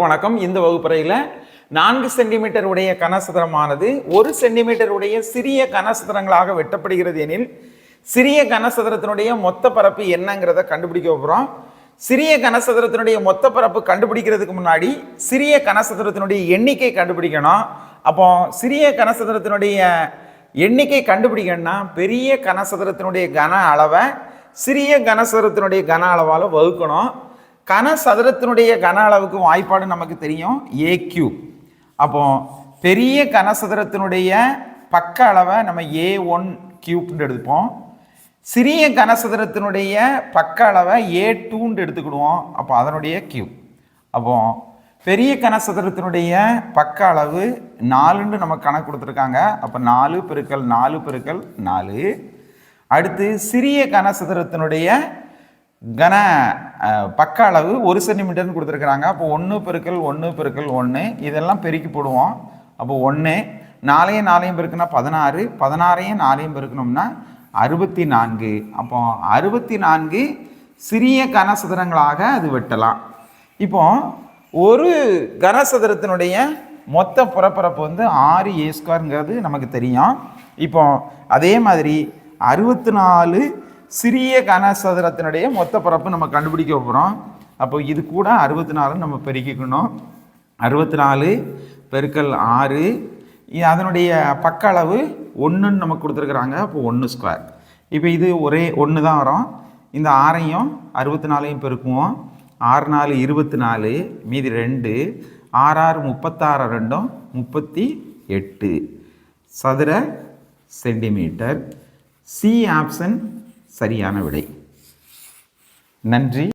வணக்கம். இந்த வகுப்பறையில் நான்கு சென்டிமீட்டர் உடைய கனசதுரமானது ஒரு சென்டிமீட்டர் உடைய சிறிய கனசதுரங்களாக வெட்டப்படுகிறது எனில் சிறிய கனசதுரத்தினுடைய மொத்த பரப்பு என்னங்கிறத கண்டுபிடிக்க போகிறோம் சிறிய கனசதுரத்தினுடைய மொத்த பரப்பு கண்டுபிடிக்கிறதுக்கு முன்னாடி சிறிய கனசதுரத்தினுடைய எண்ணிக்கை கண்டுபிடிக்கணும். அப்போ சிறிய கனசதுரத்தினுடைய எண்ணிக்கை கண்டுபிடிக்கணும்னா பெரிய கனசதுரத்தினுடைய கன அளவை சிறிய கனசதுரத்தினுடைய கன அளவால் வகுக்கணும். கனசதுரத்தினுடைய கன அளவுக்கு வாய்ப்பாடு நமக்கு தெரியும் ஏ கியூப் அப்போ பெரிய கனசதுரத்தினுடைய பக்க அளவை நம்ம ஏ ஒன் கியூப்னு எடுத்துப்போம். சிறிய கனசதுரத்தினுடைய பக்க அளவை ஏ டூன்னு எடுத்துக்கிடுவோம். அப்போ அதனுடைய கியூப் அப்போ பெரிய கனசதுரத்தினுடைய பக்க அளவு நாலுன்னு நம்ம கணக்கு கொடுத்துருக்காங்க. அப்போ நாலு பெருக்கள் நாலு பெருக்கள் நாலு. அடுத்து சிறிய கனசதுரத்தினுடைய கன பக்க அளவு ஒரு சென்டிமீட்டர்னு கொடுத்துருக்குறாங்க. அப்போ ஒன்று பெருக்கல் ஒன்று பெருக்கல் ஒன்று இதெல்லாம் பெருக்கி போடுவோம். அப்போ ஒன்று நாலையும் நாலையும் பெருக்குனா பதினாறு பதினாறையும் நாலையும் பெருக்கணும்னா அறுபத்தி நான்கு அப்போ அறுபத்தி நான்கு சிறிய கனசதுரங்களாக அது வெட்டலாம். இப்போ ஒரு கனசதுரத்தினுடைய மொத்த புறப்பரப்பு வந்து ஆறு ஏ ஸ்கொயருங்கிறது நமக்கு தெரியும். இப்போ அதே மாதிரி அறுபத்தி நாலு சிறிய கனசதுரத்தினுடைய மொத்த பரப்பு நம்ம கண்டுபிடிக்க போகிறோம் அப்போ இது கூட அறுபத்தி நாலு நம்ம பெருக்கிக்கணும். அறுபத்தி நாலு பெருக்கல் ஆறு. அதனுடைய பக்க அளவு ஒன்றுன்னு நமக்கு கொடுத்துருக்குறாங்க. அப்போ ஒன்று ஸ்கொயர் இப்போ இது ஒரே ஒன்று தான் வரும். இந்த ஆறையும் அறுபத்தி நாலையும் பெருக்குவோம். ஆறு நாலு இருபத்தி நாலு மீதி ரெண்டு. ஆறு ஆறு முப்பத்தாறு ரெண்டும் முப்பத்தி எட்டு. சதுர சென்டிமீட்டர். சி ஆப்ஷன் சரியான விடை. நன்றி.